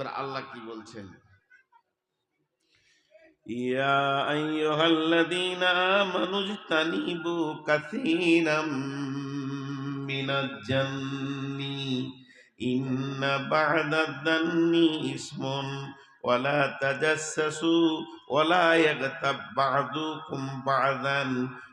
এবার আল্লাহ কি বলছেন? ইয়া আইয়ুহাল্লাযীনা আমানু ইজতানিবু কাসীরাম মিনাজ জান্নি, ইন্না বা'দাদ জান্নি ইসমুন, ওয়ালা তাজাসসু ওয়ালা ইয়াগতাব বা'দুকুম বা'দান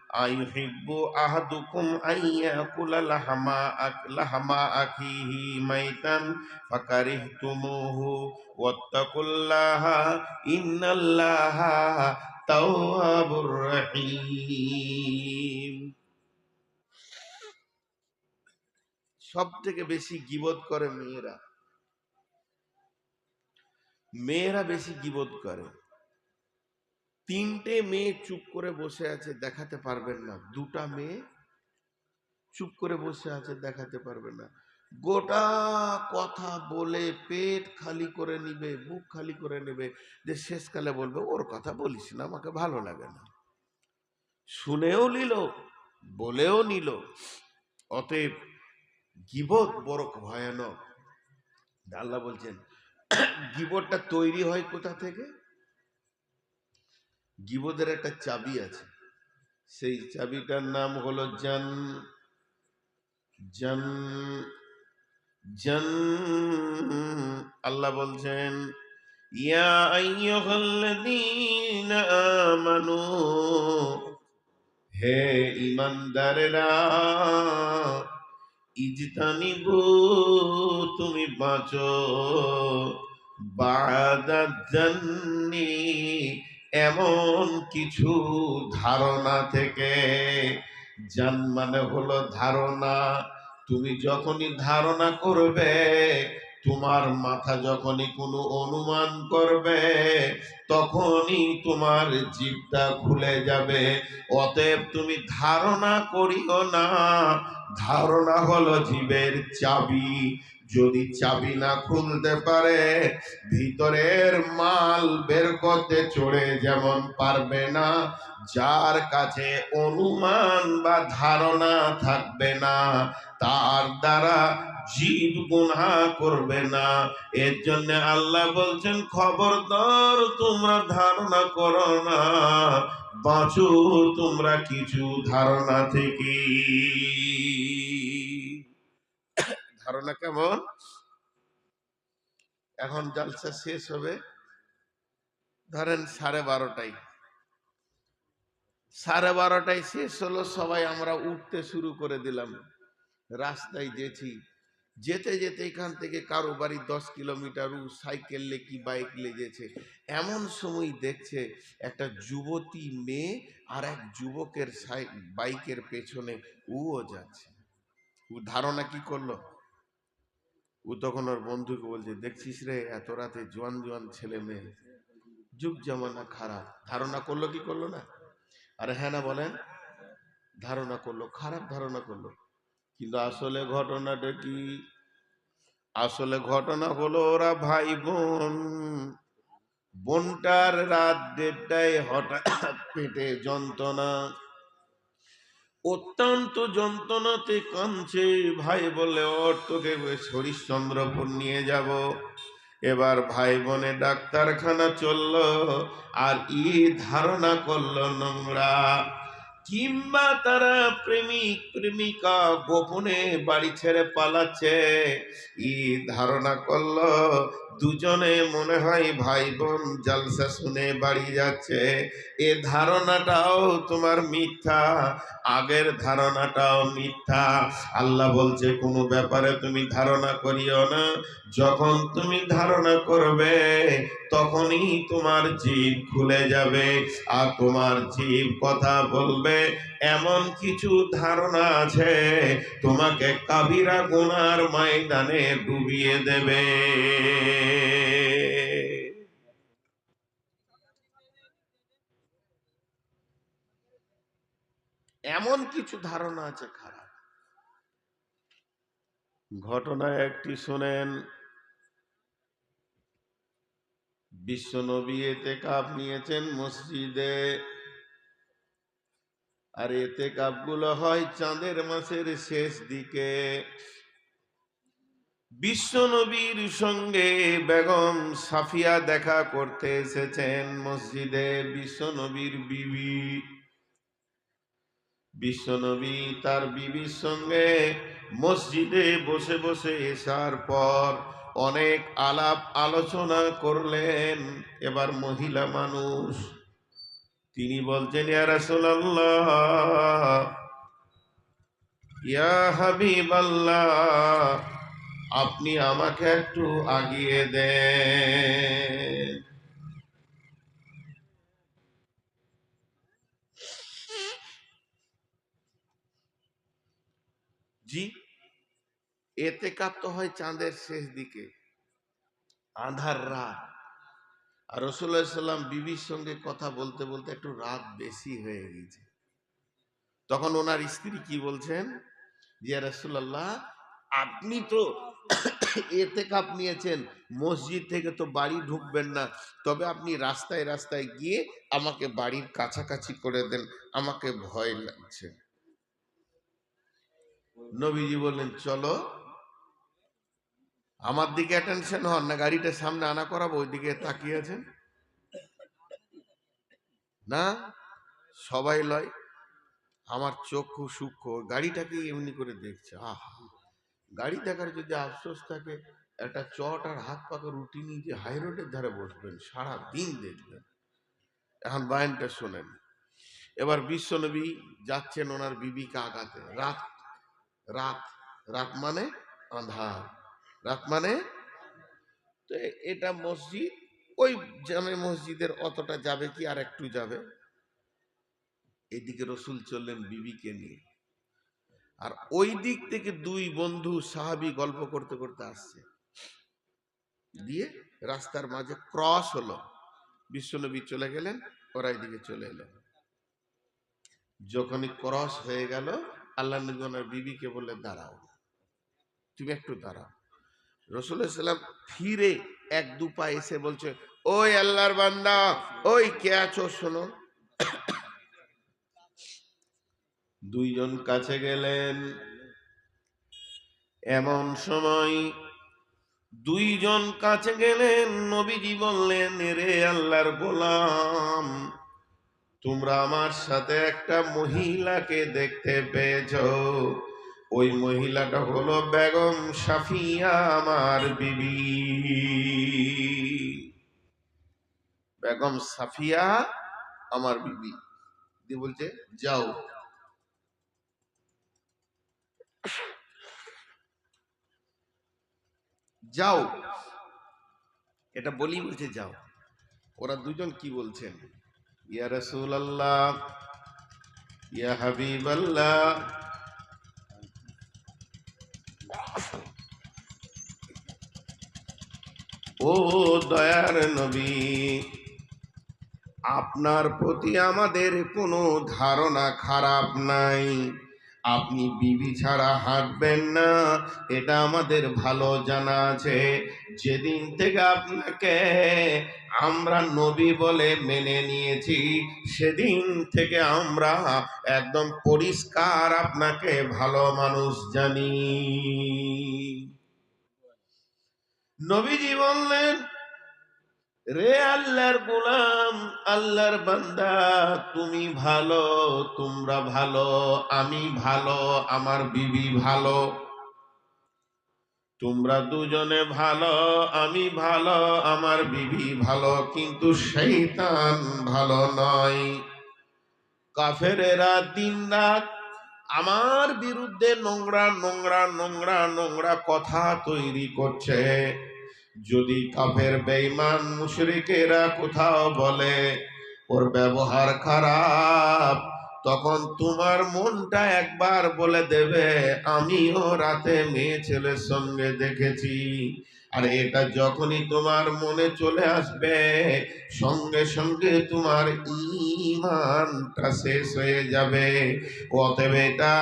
আইহিব্বু আহাদুকুম আইয়াকুলা লাহামা আক, লাহামা আখিহি মাইতান ফাকারিহতুমুহু ওয়াত্তাকুল্লাহা ইন্নাল্লাহা তাওয়াবুর রহিম। সব থেকে বেশি গিবত করে মেয়েরা। মেয়েরা বেশি গিবত করে। তিনটে মেয়ে চুপ করে বসে আছে, দেখাতে পারবেন না। দুটা মেয়ে চুপ করে বসে আছে, দেখাতে পারবেন না। গোটা কথা বলে পেট খালি করে নিবে বুক খালি করে নেবে, যে শেষকালে বলবে, ওর কথা বলিস না, আমাকে ভালো লাগে না। শুনেও নিল, বলেও নিল। অতএব গিবত বড় ভয়ানক। আল্লাহ বলছেন, গিবতটা তৈরি হয় কোথা থেকে? গিবদের একটা চাবি আছে। সেই চাবিটার নাম হলো জান জান জান, আল্লাহ বলছেন, ইয়া আইয়ুহাল্লাযীনা আমানু, হে ঈমানদারেরা, ইজতানিবু, তুমি বাঁচো বাদাজ্জান্নি এমন কিছু ধারণা থেকে জান মানে হলো ধারণা। তুমি যখনই ধারণা করবে, তোমার মাথা যখনই কোনো অনুমান করবে, তখনই তোমার জীবটা খুলে যাবে। অতএব তুমি ধারণা করিও না। ধারণা হলো জীবের চাবি। যদি চাবি না খুলতে পারে, ভিতরের মাল বের করতে চড়ে যেমন পারবে না, যার কাছে অনুমান বা ধারণা থাকবে না, তার দ্বারা জীব গুনাহ করবে না। এর জন্য আল্লাহ বলছেন, খবরদার, তোমরা ধারণা করো না। বাঁচো, তোমরা কিছু ধারণা থেকে ধারণা কেমন? এখন জলসা শেষ হবে। ধরেন সাড়ে বারোটায়। সাড়ে বারোটায় শেষ হলো, সবাই আমরা উঠতে শুরু করে দিলাম। রাস্তায় যেছি। যেতে যেতে এখান থেকে কারও বাড়ি দশ কিলোমিটার সাইকেল কি বাইক লেগেছে এমন সময় দেখছে একটা যুবতী মেয়ে আর এক যুবকের বাইকের পেছনে উও যাচ্ছে। ধারণা কি করল? ও তখন ওর বন্ধুকে বলছে, দেখছিস রে, এত রাতে জোয়ান জোয়ান ছেলে মেয়ে। যুগ জামানা খারাপ। ধারণা করল কি করল না? আরে হ্যাঁ না, বলেন। ধারণা করল, খারাপ ধারণা করল। কিন্তু আসলে ঘটনাটা কি? আসলে ঘটনা হলো ওরা ভাই বোন বোনটার রাত দেড়টায় হঠাৎ পেটে যন্ত্রণা। অত্যন্ত যন্ত্রণাতে কাঁদছে। ভাই বলে ওর তোকে হরিশ্চন্দ্রপুর নিয়ে যাব। এবার ভাই বোনে ডাক্তারখানা চলল, আর ই ধারণা করল, নোংরা কিংবা তারা প্রেমিক প্রেমিকা গোপনে বাড়ি ছেড়ে পালাচ্ছে। ই ধারণা করল, দুজনে মনে হয় ভাই বোন জালসা শুনে বাড়ি যাচ্ছে। এ ধারণাটাও তোমার মিথ্যা, আগের ধারণাটাও মিথ্যা। আল্লাহ বলছে, কোনো ব্যাপারে তুমি ধারণা করিও না। যখন তুমি ধারণা করবে, তখনই তোমার জীব খুলে যাবে। আর তোমার জীব কথা বলবে এমন কিছু ধারণা আছে, তোমাকে কাবিরা গুনার ময়দানে ডুবিয়ে দেবে। এমন কিছু ধারণা আছে খারাপ। ঘটনা একটি শোনেন, বিশ্বনবী এতে কাপ নিয়েছেন মসজিদে আর এতে কাপগুলো হয় চাঁদের মাসের শেষ দিকে। বিশ্বনবীর সঙ্গে বেগম সাফিয়া দেখা করতে এসেছেন মসজিদে বিশ্বনবীর বিবি। বিশ্বনবী তার বিবির সঙ্গে মসজিদে বসে বসে এসার পর অনেক আলাপ আলোচনা করলেন এবার মহিলা মানুষ। তিনি বলছেন আপনি আমাকে একটু আগিয়ে দেন। জি, এতে তো হয় চাঁদের শেষ দিকে, আধার রাত। আর রসুল্লাহ বিবির সঙ্গে কথা বলতে বলতে একটু রাত বেশি হয়ে গেছে। তখন ওনার স্ত্রী কি বলছেন? জিয়া রসুল্লাহ আপনি তো এতে কাপ নিয়েছেন, মসজিদ থেকে তো বাড়ি ঢুকবেন না। তবে আপনি রাস্তায় রাস্তায় গিয়ে আমাকে বাড়ির কাছাকাছি করে দেন, আমাকে ভয় লাগছে। নবীজি বললেন, চলো আমার দিকে অ্যাটেনশন হন না, গাড়িটা সামনে আনা করাবো ওই দিকে তাকিয়ে আছেন? না? সবাই লয়, আমার চক্ষু সূক্ষ্ম গাড়িটাকে এমনি করে দেখছে? আহা! গাড়ি দেখার যদি আফসোস থাকে, একটা চট আর হাত পাকা রুটি নিয়ে যে হাই রোডের ধারে বসবেন সারা দিন দেখবেন। এখন বায়নটা শোনেন, এবার বিশ্বনবী যাচ্ছেন ওনার বিবিকে আগাতে। রাত রাত রাত মানে আন্ধার রাত মানে? তো এটা মসজিদ, ওই জামে মসজিদের অতটা যাবে কি আর একটু যাবে? এদিকে রসুল চললেন বিবিকে নিয়ে। আর ওই দিক থেকে দুই বন্ধু সাহাবি গল্প করতে করতে আসছে। দিয়ে রাস্তার মাঝে ক্রস হলো। বিশ্বনবী চলে গেলেন, ওরা এদিকে চলে এলেন যখনই ক্রস হয়ে গেল, আল্লাহ নবী ওনার বিবিকে বলে দাঁড়াও। তুমি একটু দাঁড়াও। সাল্লাম ফিরে এক দু পা এসে বলছে, ওই আল্লাহর বান্দা, ওই কে আছো শোনো? দুইজন কাছে গেলেন। এমন সময় দুইজন কাছে গেলেন, নবীজি বললেন, রে আল্লাহর গোলাম, তোমরা আমার সাথে একটা মহিলাকে দেখতে পেয়েছ। ওই মহিলাটা হলো বেগম সাফিয়া আমার বিবি। বেগম সাফিয়া আমার বিবি। দিয়ে বলছে, যাও। যাও। এটা বলি বলছে, যাও। ওরা দুজন কি বলছেন? ইয়া রসুল আল্লাহ ইয়া হাবিব আল্লাহ ও দয়ার নবী, আপনার প্রতি আমাদের কোনো ধারণা খারাপ নাই। আপনি বিবি ছাড়া হাঁটবেন না, এটা আমাদের ভালো জানা আছে। যেদিন থেকে আপনাকে আমরা নবী বলে মেনে নিয়েছি। সেদিন থেকে আমরা একদম পরিষ্কার আপনাকে ভালো মানুষ জানি। নবীজি বললেন, রে আল্লাহর গোলাম, আল্লাহর বান্দা, তুমি ভালো, তোমরা ভালো, আমি ভালো, আমার বিবি ভালো। তোমরা দুজনে ভালো, আমি ভালো, আমার বিবি ভালো, কিন্তু শৈতান ভালো নয়। কাফেরেরা দিন রাত আমার বিরুদ্ধে নোংরা নোংরা নোংরা নোংরা কথা তৈরি করছে। যদি কাফের বেঈমান মুশরিকেরা কোথাও বলে, ওর ব্যবহার খারাপ তখন তোমার মনটা একবার বলে দেবে, আমিও রাতে মেয়ে ছেলের সঙ্গে দেখেছি। আর এটা যখনই তোমার মনে চলে আসবে, সঙ্গে সঙ্গে তোমার ইমানটা শেষ হয়ে যাবে। অতএব এটা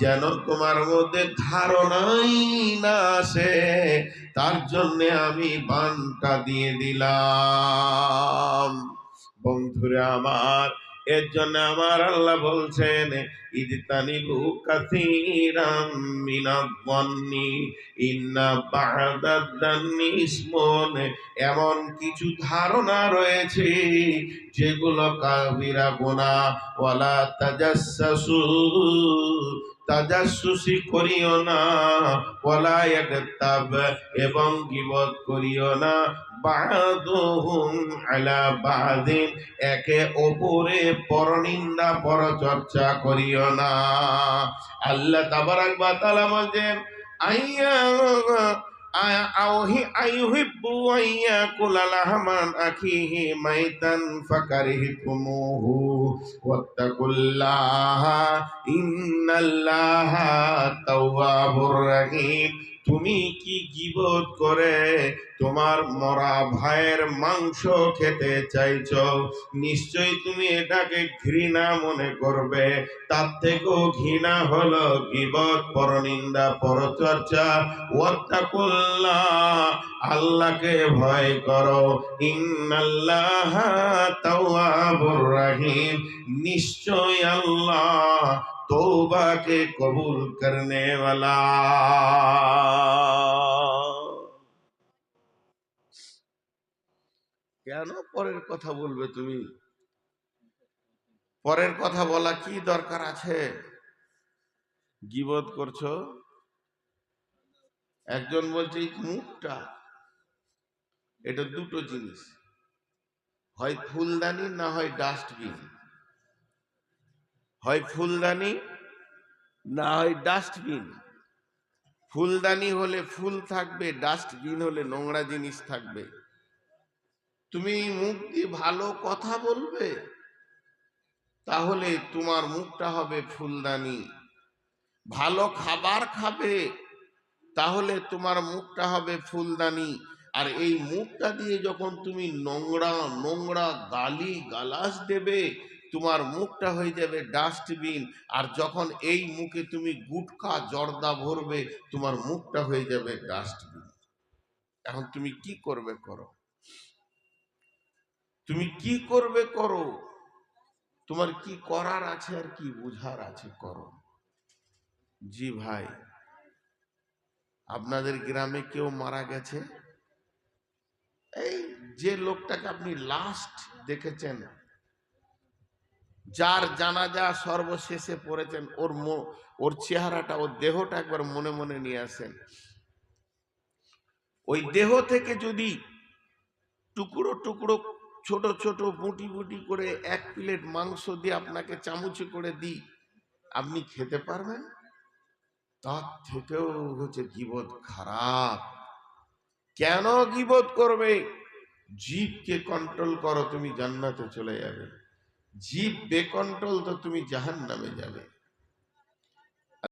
যেন তোমার মধ্যে ধারণাই না আসে, তার জন্যে আমি বানটা দিয়ে দিলাম। বন্ধুরা, আমার এর জন্য আমার আল্লাহ বলছেন ইজতানিবু কাসীরাম মিনাজ-যন্নি ইন্না বা'দাদ-দান্নি এমন কিছু ধারণা রয়েছে যেগুলো কাবিরা গুনাহ, ওয়ালা তাজাসসু তাজাসসুসি করিও না ওয়ালা ইয়াগতাব এবং গীবত করিও না। বাদুহুম আলা বাদিন, একে অপরে পরনিন্দা, পরচর্চা করিও না। আল্লাহ তাবারাক ওয়া তাআলা বলেন, আইয়া, আয়া আউহি আইয়ুহিব্বু আইয়াকুলা লাহমান আখিহি মাইতান ফাকারিহতুমুহু ওয়াত্তাকুল্লাহা ইন্নাল্লাহা তাওয়াবুর রহিম তুমি কি গিবত করে? তোমার মরা ভাইয়ের মাংস খেতে চাইছো। নিশ্চয়ই তুমি এটাকে ঘৃণা মনে করবে। তার থেকেও ঘৃণা হলো গিবত পরনিন্দা, পরচর্চা। ওয়াত্তাকুল্লাহ, আল্লাহকে ভয় করো। ইন্নাল্লাহ তাওয়াবুর রহিম। নিশ্চয় আল্লাহ तौबा के कबूल करने वाला কেন পরের কথা বলবে তুমি পরের কথা বলা কি দরকার আছে গিবত করছো একজন বলছে এই মুখটা এটা দুটো জিনিস হয় ফুলদানি না হয় ডাস্টবিন হয় ফুলদানি? না হয় ডাস্টবিন। ফুলদানি হলে ফুল থাকবে ডাস্টবিন হলে নোংরা জিনিস থাকবে। তুমি মুখ দিয়ে ভালো কথা বলবে? তাহলে তোমার মুখটা হবে ফুলদানি। ভালো খাবার খাবে তাহলে তোমার মুখটা হবে ফুলদানি। আর এই মুখটা দিয়ে যখন তুমি নোংরা নোংরা গালি গালাস দেবে তোমার মুখটা হয়ে যাবে ডাস্টবিন, আর যখন এই মুখে তুমি গুটখা জর্দা ভরবে, তোমার মুখটা হয়ে যাবে ডাস্টবিন। এখন তুমি কি করবে করো? তুমি কি করবে করো? তোমার কি করার আছে আর কি বুঝার আছে করো। জি ভাই, আপনাদের গ্রামে কেউ মারা গেছে? এই যে লোকটাকে আপনি লাস্ট দেখেছেন যার জানাজা সর্বশেষে পড়েছেন, ওর ওর চেহারাটা, ওর দেহটা একবার মনে মনে নিয়ে আসেন। ওই দেহ থেকে যদি টুকরো টুকরো, ছোট ছোট বুটি বুটি করে এক প্লেট মাংস দিয়ে আপনাকে চামচে করে দিই, আপনি খেতে পারবেন? তার থেকেও হচ্ছে গিবত খারাপ। কেন গিবত করবে? জীবকে কন্ট্রোল করো, তুমি জান্নাতে চলে যাবে। জীব বেকন্ট্রোল তো তুমি জাহান নামে যাবে।